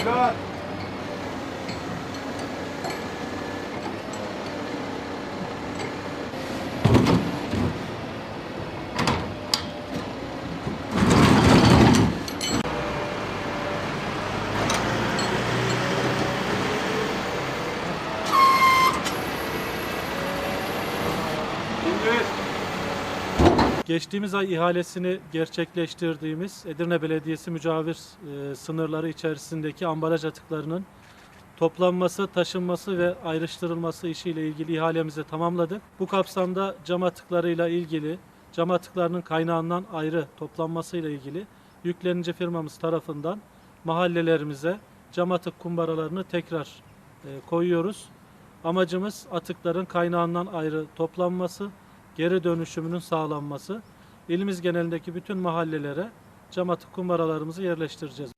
ってる。Good. Geçtiğimiz ay ihalesini gerçekleştirdiğimiz Edirne Belediyesi mücavir e, sınırları içerisindeki ambalaj atıklarının toplanması, taşınması ve ayrıştırılması işiyle ilgili ihalemizi tamamladık. Bu kapsamda cam atıklarıyla ilgili, cam atıklarının kaynağından ayrı toplanmasıyla ilgili yüklenici firmamız tarafından mahallelerimize cam atık kumbaralarını tekrar e, koyuyoruz. Amacımız atıkların kaynağından ayrı toplanması, geri dönüşümünün sağlanması. İlimiz genelindeki bütün mahallelere cam atık kumbaralarımızı yerleştireceğiz.